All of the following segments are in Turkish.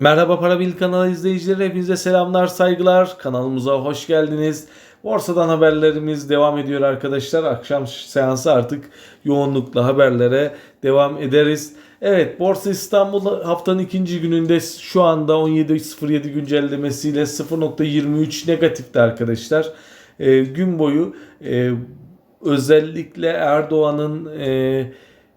Merhaba Para Bil kanalı izleyicileri hepinize selamlar saygılar kanalımıza hoş geldiniz. Borsadan haberlerimiz devam ediyor arkadaşlar. Akşam seansı artık yoğunlukla haberlere devam ederiz. Evet Borsa İstanbul haftanın ikinci gününde şu anda 17.07 güncellemesiyle 0.23 negatifte arkadaşlar. Ee, gün boyu e, özellikle Erdoğan'ın e,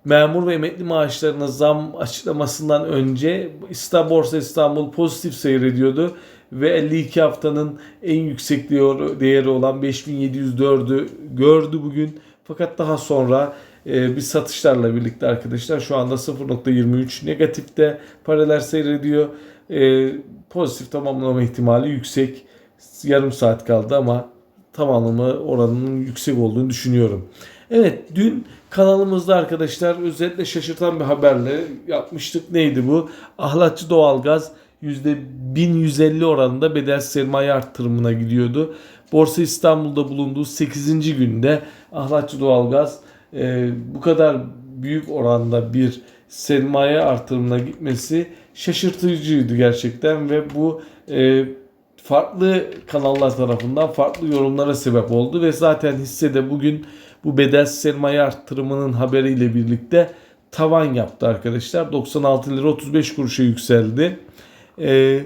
memur ve emekli maaşlarına zam açıklamasından önce İstanbul Borsa İstanbul pozitif seyrediyordu ve 52 haftanın en yüksek değeri olan 5704'ü gördü bugün. Fakat daha sonra e, bir satışlarla birlikte arkadaşlar şu anda 0.23 negatifte paralel seyrediyor. E, pozitif tamamlama ihtimali yüksek. Yarım saat kaldı ama tamamlama oranının yüksek olduğunu düşünüyorum. Evet dün kanalımızda arkadaşlar özellikle şaşırtan bir haberle yapmıştık. Neydi bu? Ahlatçı doğalgaz %1150 oranında bedel sermaye arttırımına gidiyordu. Borsa İstanbul'da bulunduğu 8. günde Ahlatçı doğalgaz e, bu kadar büyük oranda bir sermaye artırımına gitmesi şaşırtıcıydı gerçekten ve bu e, farklı kanallar tarafından farklı yorumlara sebep oldu ve zaten hissede bugün bu bedel sermaye arttırımının haberiyle birlikte tavan yaptı arkadaşlar. 96 lira 35 kuruşa yükseldi. Ee,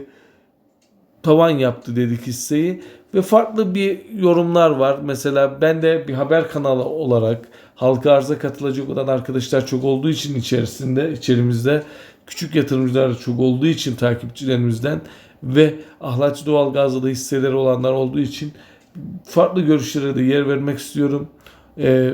tavan yaptı dedik hisseyi ve farklı bir yorumlar var. Mesela ben de bir haber kanalı olarak halka arza katılacak olan arkadaşlar çok olduğu için içerisinde içerimizde küçük yatırımcılar çok olduğu için takipçilerimizden ve ahlatçı doğalgazda da hisseleri olanlar olduğu için farklı görüşlere de yer vermek istiyorum. Ee,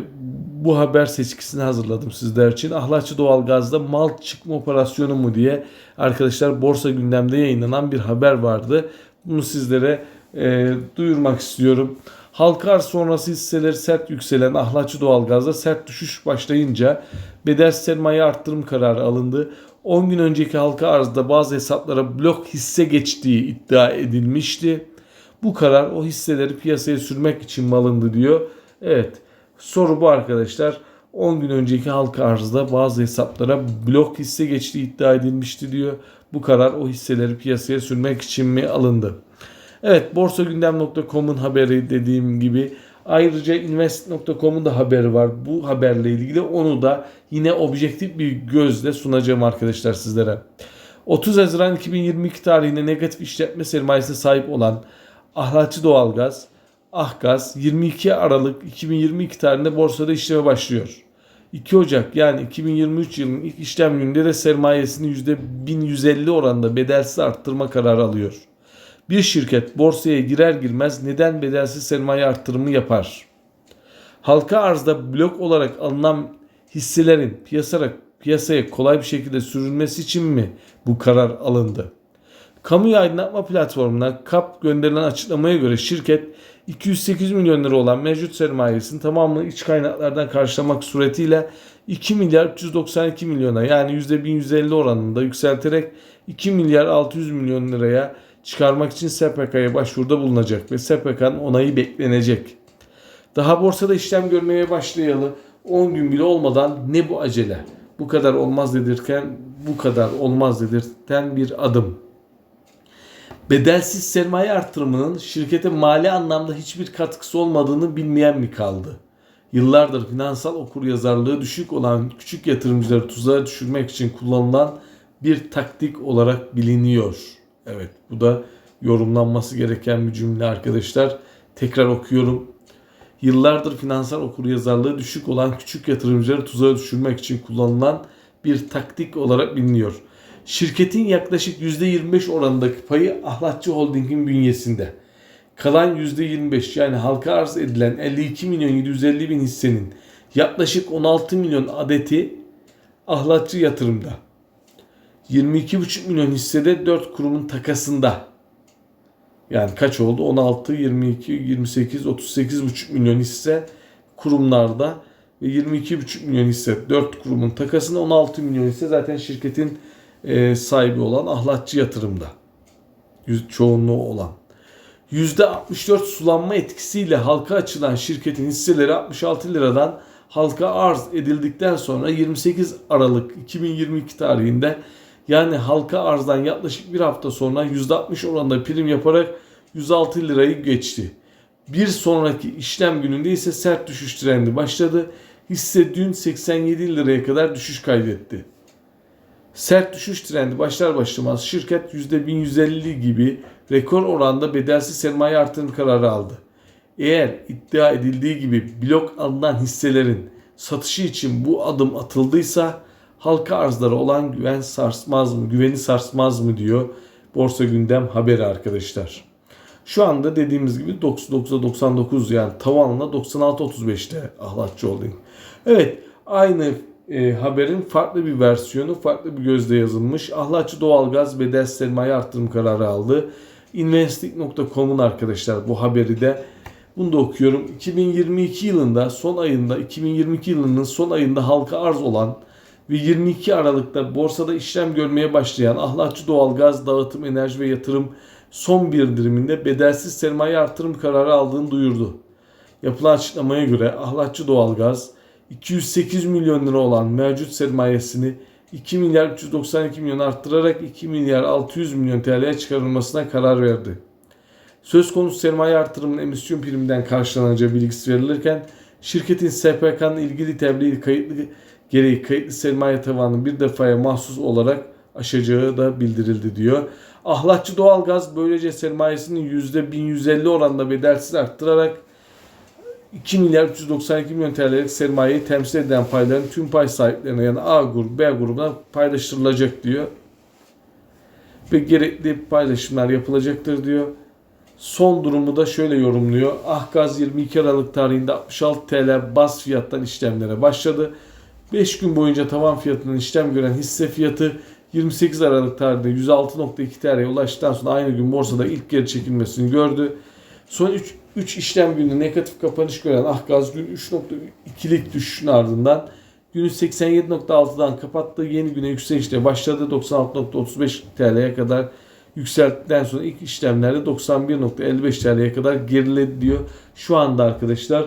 bu haber seçkisini hazırladım sizler için. Ahlatçı doğalgazda mal çıkma operasyonu mu diye arkadaşlar borsa gündemde yayınlanan bir haber vardı. Bunu sizlere e, duyurmak istiyorum. Halka arz sonrası hisseleri sert yükselen ahlatçı doğalgazda sert düşüş başlayınca bedel sermaye arttırım kararı alındı. 10 gün önceki halka arzda bazı hesaplara blok hisse geçtiği iddia edilmişti. Bu karar o hisseleri piyasaya sürmek için mi alındı diyor. Evet soru bu arkadaşlar. 10 gün önceki halka arzda bazı hesaplara blok hisse geçtiği iddia edilmişti diyor. Bu karar o hisseleri piyasaya sürmek için mi alındı? Evet borsagündem.com'un haberi dediğim gibi Ayrıca invest.com'un da haberi var. Bu haberle ilgili onu da yine objektif bir gözle sunacağım arkadaşlar sizlere. 30 Haziran 2022 tarihinde negatif işletme sermayesine sahip olan Ahlatçı Doğalgaz, Ahgaz 22 Aralık 2022 tarihinde borsada işleme başlıyor. 2 Ocak yani 2023 yılının ilk işlem gününde de sermayesini %1150 oranında bedelsiz arttırma kararı alıyor. Bir şirket borsaya girer girmez neden bedelsiz sermaye arttırımı yapar? Halka arzda blok olarak alınan hisselerin piyasaya, piyasaya kolay bir şekilde sürülmesi için mi bu karar alındı? Kamuya aydınlatma platformuna KAP gönderilen açıklamaya göre şirket 208 milyon lira olan mevcut sermayesini tamamını iç kaynaklardan karşılamak suretiyle 2 milyar 392 milyona yani %1150 oranında yükselterek 2 milyar 600 milyon liraya çıkarmak için SPK'ya başvuruda bulunacak ve SPK'nın onayı beklenecek. Daha borsada işlem görmeye başlayalı 10 gün bile olmadan ne bu acele? Bu kadar olmaz dedirken bu kadar olmaz dedirten bir adım. Bedelsiz sermaye artırımının şirkete mali anlamda hiçbir katkısı olmadığını bilmeyen mi kaldı? Yıllardır finansal okuryazarlığı düşük olan küçük yatırımcıları tuzağa düşürmek için kullanılan bir taktik olarak biliniyor. Evet bu da yorumlanması gereken bir cümle arkadaşlar. Tekrar okuyorum. Yıllardır finansal okuryazarlığı düşük olan küçük yatırımcıları tuzağa düşürmek için kullanılan bir taktik olarak biliniyor. Şirketin yaklaşık %25 oranındaki payı Ahlatçı Holding'in bünyesinde. Kalan %25 yani halka arz edilen 52 milyon 750 bin hissenin yaklaşık 16 milyon adeti Ahlatçı yatırımda. 22,5 milyon hissede 4 kurumun takasında. Yani kaç oldu? 16, 22, 28, 38,5 milyon hisse kurumlarda ve 22,5 milyon hisse 4 kurumun takasında 16 milyon hisse zaten şirketin e, sahibi olan ahlatçı yatırımda. Çoğunluğu olan. %64 sulanma etkisiyle halka açılan şirketin hisseleri 66 liradan halka arz edildikten sonra 28 Aralık 2022 tarihinde Yani halka arzdan yaklaşık bir hafta sonra %60 oranında prim yaparak 106 lirayı geçti. Bir sonraki işlem gününde ise sert düşüş trendi başladı. Hisse dün 87 liraya kadar düşüş kaydetti. Sert düşüş trendi başlar başlamaz şirket %1150 gibi rekor oranda bedelsiz sermaye artırım kararı aldı. Eğer iddia edildiği gibi blok alınan hisselerin satışı için bu adım atıldıysa halka arzlara olan güven sarsmaz mı, güveni sarsmaz mı diyor Borsa Gündem haberi arkadaşlar. Şu anda dediğimiz gibi 99 yani tavanla 96.35'te Ahlatçı Holding. Evet aynı e, haberin farklı bir versiyonu farklı bir gözle yazılmış. Ahlatçı Doğalgaz bedel sermaye arttırım kararı aldı. Investing.com'un arkadaşlar bu haberi de bunu da okuyorum. 2022 yılında son ayında 2022 yılının son ayında halka arz olan ve 22 Aralık'ta borsada işlem görmeye başlayan Ahlatçı Doğalgaz Dağıtım Enerji ve Yatırım son bildiriminde bedelsiz sermaye artırım kararı aldığını duyurdu. Yapılan açıklamaya göre Ahlatçı Doğalgaz 208 milyon lira olan mevcut sermayesini 2 milyar 392 milyon arttırarak 2 milyar 600 milyon TL'ye çıkarılmasına karar verdi. Söz konusu sermaye artırımının emisyon priminden karşılanacağı bilgisi verilirken şirketin SPK'nın ilgili tebliğ kayıtlı gereği kayıtlı sermaye tavanını bir defaya mahsus olarak aşacağı da bildirildi diyor. Ahlatçı Doğalgaz böylece sermayesini %1150 oranında bedelsiz arttırarak 2 milyar 392 milyon TL'lik sermayeyi temsil eden payların tüm pay sahiplerine yani A grubu, B grubuna paylaştırılacak diyor. Ve gerekli paylaşımlar yapılacaktır diyor. Son durumu da şöyle yorumluyor. Ahgaz 22 Aralık tarihinde 66 TL bas fiyattan işlemlere başladı. 5 gün boyunca tavan fiyatının işlem gören hisse fiyatı 28 Aralık tarihinde 106.2 TL'ye ulaştıktan sonra aynı gün borsada ilk geri çekilmesini gördü. Son 3, 3 işlem günü negatif kapanış gören Ahgaz gün 3.2'lik düşüşün ardından günü 87.6'dan kapattı. Yeni güne yükselişle başladı. 96.35 TL'ye kadar yükselttikten sonra ilk işlemlerde 91.55 TL'ye kadar geriledi diyor. Şu anda arkadaşlar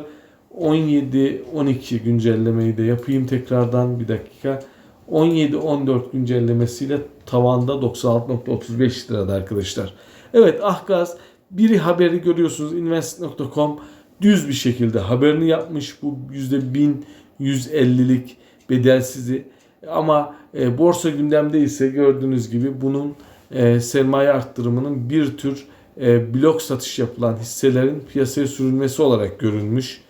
17-12 güncellemeyi de yapayım tekrardan bir dakika. 17-14 güncellemesiyle tavanda 96.35 lirada arkadaşlar. Evet Ahgaz biri haberi görüyorsunuz invest.com düz bir şekilde haberini yapmış bu %1150'lik bedelsizi ama e, borsa gündemde ise gördüğünüz gibi bunun e, sermaye arttırımının bir tür e, blok satış yapılan hisselerin piyasaya sürülmesi olarak görülmüş.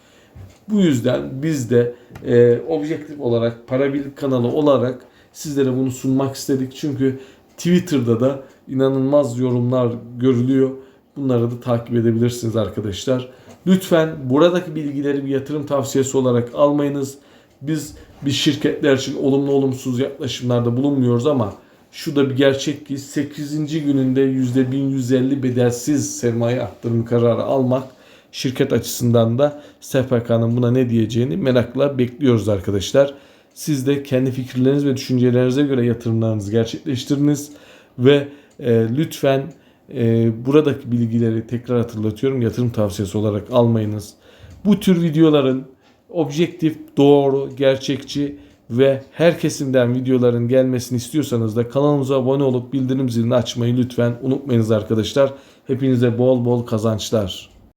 Bu yüzden biz de e, objektif olarak para bil kanalı olarak sizlere bunu sunmak istedik. Çünkü Twitter'da da inanılmaz yorumlar görülüyor. Bunları da takip edebilirsiniz arkadaşlar. Lütfen buradaki bilgileri bir yatırım tavsiyesi olarak almayınız. Biz bir şirketler için olumlu olumsuz yaklaşımlarda bulunmuyoruz ama şu da bir gerçek ki 8. gününde %1150 bedelsiz sermaye arttırım kararı almak şirket açısından da SPK'nın buna ne diyeceğini merakla bekliyoruz arkadaşlar. Siz de kendi fikirleriniz ve düşüncelerinize göre yatırımlarınızı gerçekleştiriniz ve e, lütfen e, buradaki bilgileri tekrar hatırlatıyorum yatırım tavsiyesi olarak almayınız. Bu tür videoların objektif, doğru, gerçekçi ve her kesimden videoların gelmesini istiyorsanız da kanalımıza abone olup bildirim zilini açmayı lütfen unutmayınız arkadaşlar. Hepinize bol bol kazançlar.